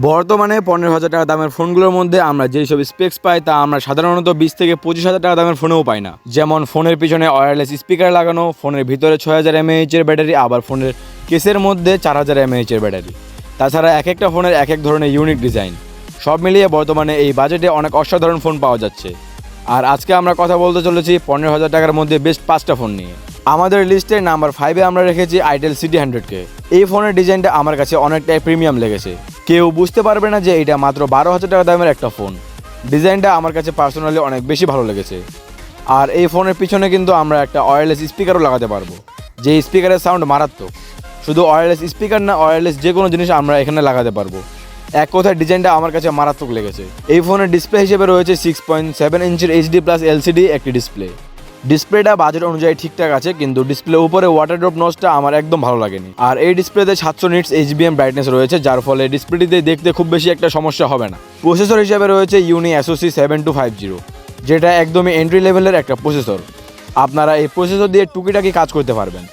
বর্তমানে পনেরো হাজার টাকা দামের ফোনগুলোর মধ্যে আমরা যেই সব স্পেক্স পাই, তা আমরা সাধারণত বিশ থেকে পঁচিশ হাজার টাকা দামের ফোনেও পাই না। যেমন ফোনের পিছনে ওয়্যারলেস স্পিকার লাগানো, ফোনের ভিতরে ছয় হাজার এমএএইচ এর ব্যাটারি, আবার ফোনের কেসের মধ্যে চার হাজার এর ব্যাটারি। তাছাড়া এক একটা ফোনের এক এক ধরনের ইউনিক ডিজাইন সব মিলিয়ে বর্তমানে এই বাজেটে অনেক অসাধারণ ফোন পাওয়া যাচ্ছে। আর আজকে আমরা কথা বলতে চলেছি পনেরো হাজার টাকার মধ্যে বেস্ট পাঁচটা ফোন নিয়ে। আমাদের লিস্টে নাম্বার ফাইভে আমরা রেখেছি আইটেল সিটি হান্ড্রেডকে এই ফোনের ডিজাইনটা আমার কাছে অনেকটাই প্রিমিয়াম লেগেছে। কেউ বুঝতে পারবে না যে এটা মাত্র বারো হাজার টাকা দামের একটা ফোন। ডিজাইনটা আমার কাছে পার্সোনালি অনেক বেশি ভালো লেগেছে। আর এই ফোনের পিছনে কিন্তু আমরা একটা ওয়্যারলেস স্পিকারও লাগাতে পারব। যে স্পিকারের সাউন্ড মারাত্মক। শুধু ওয়্যারলেস স্পিকার না ওয়্যারলেস যে কোনো জিনিস আমরা এখানে লাগাতে পারব। এক কথায় ডিজাইনটা আমার কাছে মারাত্মক লেগেছে। এই ফোনের ডিসপ্লে হিসেবে রয়েছে সিক্স পয়েন্ট সেভেন ইঞ্চির এইচডি প্লাস এলসিডি একটি ডিসপ্লে ডিসপ্লেটা বাজেট অনুযায়ী ঠিকঠাক আছে, কিন্তু ডিসপ্লে উপরে ওয়াটার ড্রপ নসটা আমার একদম ভালো লাগেনি। আর এই ডিসপ্লেতে সাতশো নিটস এইচবিএম ব্রাইটনেস রয়েছে, যার ফলে ডিসপ্লেটিতে দেখতে খুব বেশি একটা সমস্যা হবে না। প্রসেসর হিসেবে রয়েছে Unisoc seven two five zero যেটা একদমই এন্ট্রি লেভেলের একটা প্রসেসর আপনারা এই প্রসেসর দিয়ে টুকিটাকি কাজ করতে পারবেন।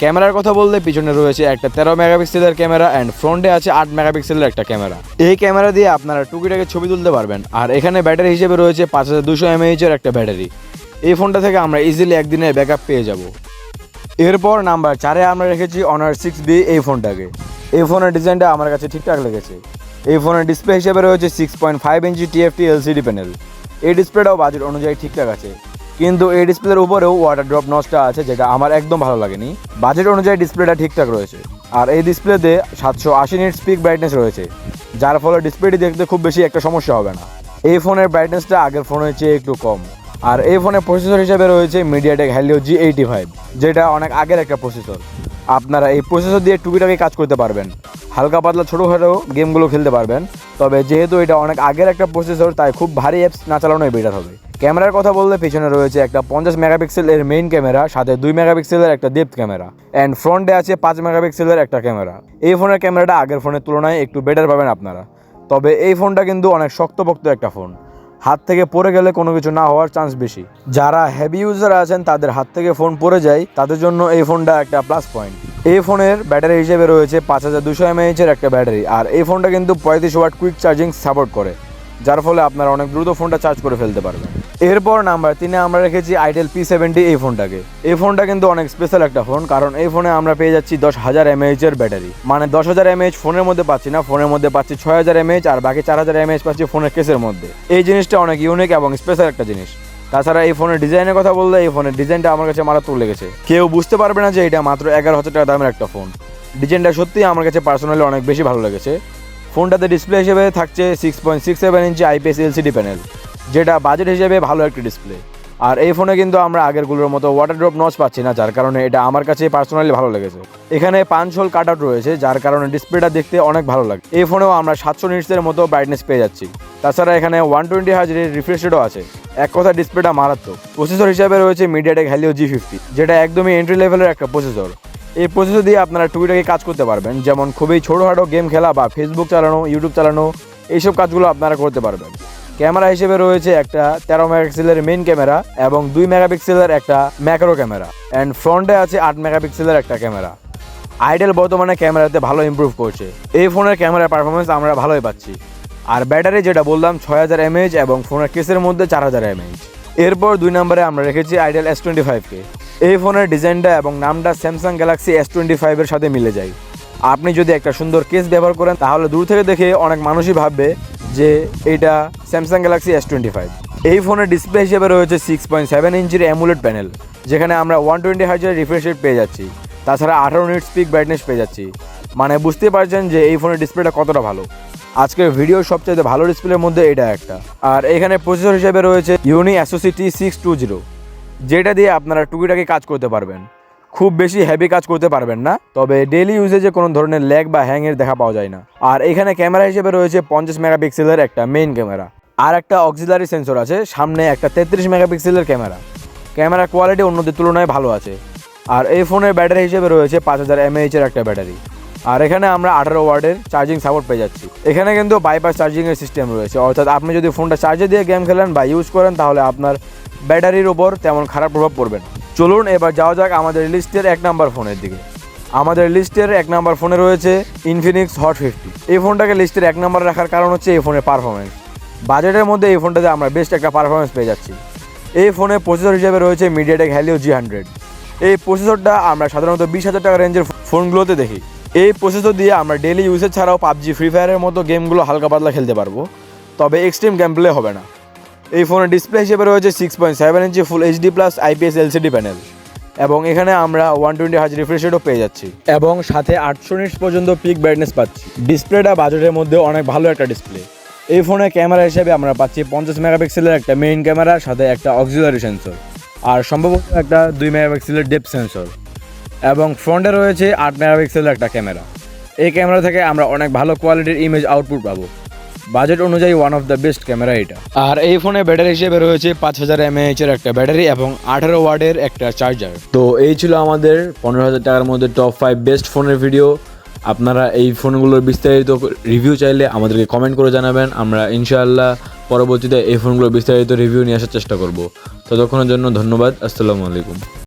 ক্যামেরার কথা বললে পিছনে রয়েছে একটা তেরো মেগাপিক্সেলের ক্যামেরা অ্যান্ড ফ্রন্টে আছে আট মেগাপিক্সেলের একটা ক্যামেরা। এই ক্যামেরা দিয়ে আপনারা টুকিটাকে ছবি তুলতে পারবেন। আর এখানে ব্যাটারি হিসেবে রয়েছে পাঁচ হাজার দুশো এমএইচের একটা ব্যাটারি। এই ফোনটা থেকে আমরা ইজিলি একদিনের ব্যাকআপ পেয়ে যাব। এরপর নাম্বার চারে আমরা রেখেছি অনার সিক্স বি এই ফোনটাকে। এই ফোনের ডিজাইনটা আমার কাছে ঠিকঠাক লেগেছে। এই ফোনের ডিসপ্লে হিসেবে রয়েছে six point five inch TFT LCD panel এই ডিসপ্লেটাও বাজেট অনুযায়ী ঠিকঠাক আছে। কিন্তু এই ডিসপ্লের উপরেও ওয়াটার ড্রপ নসটা আছে, যেটা আমার একদম ভালো লাগেনি। বাজেট অনুযায়ী ডিসপ্লেটা ঠিকঠাক রয়েছে। আর এই ডিসপ্লেতে সাতশো আশি নিট স্পিক ব্রাইটনেস রয়েছে। যার ফলে ডিসপ্লেটি দেখতে খুব বেশি একটা সমস্যা হবে না। এই ফোনের ব্রাইটনেসটা আগের ফোনের চেয়ে একটু কম। আর এই ফোনে প্রসেসর হিসেবে রয়েছে MediaTek Helio G eighty five যেটা অনেক আগের একটা প্রসেসর আপনারা এই প্রসেসর দিয়ে টুকিটাকি কাজ করতে পারবেন। হালকা পাতলা ছোটোখাটো গেমগুলো খেলতে পারবেন। তবে যেহেতু এটা অনেক আগের একটা প্রসেসর তাই খুব ভারী অ্যাপস না চালানোই বেটার হবে। ক্যামেরার কথা বললে পেছনে রয়েছে একটা পঞ্চাশ মেগাপিক্সেল এর মেইন ক্যামেরা সাথে দুই মেগাপিক্সেলের একটা ডেপথ ক্যামেরা অ্যান্ড ফ্রন্টে আছে পাঁচ মেগাপিক্সেলের একটা ক্যামেরা এই ফোনের ক্যামেরাটা আগের ফোনের তুলনায় একটু বেটার পাবেন আপনারা। তবে এই ফোনটা কিন্তু অনেক শক্তপোক্ত একটা ফোন হাত থেকে পড়ে গেলে কোনো কিছু না হওয়ার চান্স বেশি। যারা হেভি ইউজার আছেন, তাদের হাত থেকে ফোন পড়ে যায়, তাদের জন্য এই ফোনটা একটা প্লাস পয়েন্ট এই ফোনের ব্যাটারি হিসেবে রয়েছে পাঁচ হাজার দুশো এমএএইচ এর একটা ব্যাটারি আর এই ফোনটা কিন্তু পঁয়ত্রিশ ওয়াট কুইক চার্জিং সাপোর্ট করে, যার ফলে আপনারা অনেক দ্রুত ফোনটা চার্জ করে ফেলতে পারবেন। এরপর নাম্বার তিনে আমরা রেখেছি আইটেল পি সেভেন্টি এই ফোনটাকে। এই ফোনটা কিন্তু অনেক স্পেশাল একটা ফোন, কারণ এই ফোনে আমরা পেয়ে যাচ্ছি দশ হাজার এমএএইচ এর ব্যাটারি। মানে দশ হাজার এমএএইচ ফোনের মধ্যে পাচ্ছি না, ফোনের মধ্যে পাচ্ছি ছয় হাজার এমএএইচ আর বাকি চার হাজার এমএএইচ পাচ্ছি ফোনের কেসের মধ্যে। এই জিনিসটা অনেক ইউনিক এবং স্পেশাল একটা জিনিস। তাছাড়া এই ফোনের ডিজাইনের কথা বললে এই ফোনের ডিজাইনটা আমার কাছে মারাত্মক লেগেছে। কেউ বুঝতে পারবে না যে এটা মাত্র এগারো হাজার টাকা দামের একটা ফোন। ডিজাইনটা সত্যিই আমার কাছে পার্সোনালি অনেক বেশি ভালো লেগেছে। ফোনটাতে ডিসপ্লে হিসেবে থাকছে six point six seven inch IPS LCD panel যেটা বাজেট হিসেবে ভালো একটি ডিসপ্লে আর এই ফোনে কিন্তু আমরা আগেরগুলোর মতো ওয়াটার ড্রপ নচ পাচ্ছি না, যার কারণে এটা আমার কাছে পার্সোনালি ভালো লেগেছে। এখানে পাঁচ হোল কাট আউট রয়েছে, যার কারণে ডিসপ্লেটা দেখতে অনেক ভালো লাগে। এই ফোনেও আমরা সাতশো নিটসের মতো ব্রাইটনেস পেয়ে যাচ্ছি। তাছাড়া এখানে ওয়ান টোয়েন্টি হাজারের রিফ্রেশ রেটও আছে। এক কথা ডিসপ্লেটা মারাত্মক। প্রসেসর হিসাবে রয়েছে মিডিয়াটেক হ্যালিও জি ফিফটি যেটা একদমই এন্ট্রি লেভেলের একটা প্রসেসর এই প্রসেসর দিয়ে আপনারা টুকিটাকি কাজ করতে পারবেন, যেমন খুবই ছোটোখাটো গেম খেলা বা ফেসবুক চালানো ইউটিউব চালানো, এইসব কাজগুলো আপনারা করতে পারবেন। ক্যামেরা হিসেবে রয়েছে একটা তেরো মেগাপিক্সেলের মেইন ক্যামেরা এবং দুই মেগাপিক্সেলের একটা ম্যাক্রো ক্যামেরা। অ্যান্ড ফ্রন্টে আছে আট মেগাপিক্সেলের একটা ক্যামেরা। আইডেল বর্তমানে ক্যামেরাতে ভালো ইমপ্রুভ করছে। এই ফোনের ক্যামেরার পারফরমেন্স আমরা ভালোই পাচ্ছি। আর ব্যাটারি যেটা বললাম, ছয় হাজার এমএইচ এবং ফোনের কেসের মধ্যে চার হাজার এমএইচ এরপর দুই নম্বরে আমরা রেখেছি আইডেল এস টোয়েন্টি ফাইভকে এই ফোনের ডিজাইনটা এবং নামটা স্যামসাং গ্যালাক্সি এস টোয়েন্টি ফাইভের সাথে মিলে যায়। আপনি যদি একটা সুন্দর কেস ব্যবহার করেন, তাহলে দূর থেকে দেখে অনেক মানুষই ভাববে যে এটা Samsung Galaxy S twenty five এই ফোনের ডিসপ্লে হিসেবে রয়েছে সিক্স পয়েন্ট সেভেন ইঞ্চির অ্যামুলেট প্যানেল যেখানে আমরা ওয়ান টোয়েন্টি হাজার রিফ্রেশ রেট পেয়ে যাচ্ছি। তাছাড়া আঠারো মিনিট স্পিক ব্রাইটনেস পেয়ে যাচ্ছি। মানে বুঝতে পারছেন যে এই ফোনের ডিসপ্লেটা কতটা ভালো। আজকের ভিডিওর সবচেয়ে ভালো ডিসপ্লের মধ্যে এটা একটা। আর এখানে প্রসেসর হিসেবে রয়েছে Unisoc T six two zero যেটা দিয়ে আপনারা টুকিটাকি কাজ করতে পারবেন। খুব বেশি হেভি কাজ করতে পারবেন না, তবে ডেলি ইউজেজে কোনো ধরনের ল্যাগ বা হ্যাংয়ের দেখা পাওয়া যায় না। আর এখানে ক্যামেরা হিসেবে রয়েছে পঞ্চাশ মেগাপিক্সেলের একটা মেইন ক্যামেরা আর একটা অক্সিলারি সেন্সর আছে, সামনে একটা তেত্রিশ মেগাপিক্সেলের ক্যামেরা ক্যামেরা কোয়ালিটি অন্যদের তুলনায় ভালো আছে। আর এই ফোনের ব্যাটারি হিসেবে রয়েছে পাঁচ হাজার এমএইচের একটা ব্যাটারি আর এখানে আমরা আঠারো ওয়ার্ডের চার্জিং সাপোর্ট পেয়ে যাচ্ছি। এখানে কিন্তু বাইপাস চার্জিংয়ের সিস্টেম রয়েছে, অর্থাৎ আপনি যদি ফোনটা চার্জে দিয়ে গেম খেলেন বা ইউজ করেন, তাহলে আপনার ব্যাটারির ওপর তেমন খারাপ প্রভাব পড়বে না। চলুন এবার যাওয়া যাক আমাদের লিস্টের এক নাম্বার ফোনের দিকে। আমাদের লিস্টের এক নাম্বার ফোনে রয়েছে ইনফিনিক্স হট ফিফটি এই ফোনটাকে লিস্টের এক নাম্বার রাখার কারণ হচ্ছে এই ফোনের পারফরমেন্স বাজেটের মধ্যে এই ফোনটাতে আমরা বেস্ট একটা পারফরমেন্স পেয়ে যাচ্ছি। এই ফোনে প্রসেসর হিসেবে রয়েছে মিডিয়াটেক হ্যালিও জি হান্ড্রেড এই প্রসেসরটা আমরা সাধারণত বিশ হাজার টাকা রেঞ্জের ফোনগুলোতে দেখি। এই প্রসেসর দিয়ে আমরা ডেলি ইউজের ছাড়াও পাবজি ফ্রি ফায়ারের মতো গেমগুলো হালকা পাতলা খেলতে পারব। তবে এক্সট্রিম গেম প্লে হবে না। এই ফোনের ডিসপ্লে হিসেবে রয়েছে six point seven inch full HD plus IPS LCD panel এবং এখানে আমরা ওয়ান টোয়েন্টি হাজ রিফ্রেশ রেটও পেয়ে যাচ্ছি। এবং সাথে আটশো নিটস পর্যন্ত পিক ব্রাইটনেস পাচ্ছি। ডিসপ্লেটা বাজেটের মধ্যে অনেক ভালো একটা ডিসপ্লে এই ফোনে ক্যামেরা হিসেবে আমরা পাচ্ছি পঞ্চাশ মেগাপিক্সেলের একটা মেইন ক্যামেরা সাথে একটা অক্সিলারি সেন্সর আর সম্ভবত একটা দুই মেগাপিক্সেলের ডেপ সেন্সর এবং ফ্রন্টে রয়েছে আট মেগাপিক্সেলের একটা ক্যামেরা এই ক্যামেরা থেকে আমরা অনেক ভালো কোয়ালিটির ইমেজ আউটপুট পাবো। বাজেট অনুযায়ী one of the best camera এটা। আর এই ফোনে ব্যাটারি হিসেবে রয়েছে পাঁচ হাজার এমএএইচ এর একটা ব্যাটারি এবং আঠারো ওয়ার্ডের একটা চার্জার তো এই ছিল আমাদের পনেরো হাজার টাকার মধ্যে টপ ফাইভ বেস্ট ফোনের ভিডিও আপনারা এই ফোনগুলোর বিস্তারিত রিভিউ চাইলে আমাদেরকে কমেন্ট করে জানাবেন। আমরা ইনশাআল্লাহ পরবর্তীতে এই ফোনগুলোর বিস্তারিত রিভিউ নিয়ে আসার চেষ্টা করব। ততক্ষণের জন্য ধন্যবাদ। আসসালামু আলাইকুম।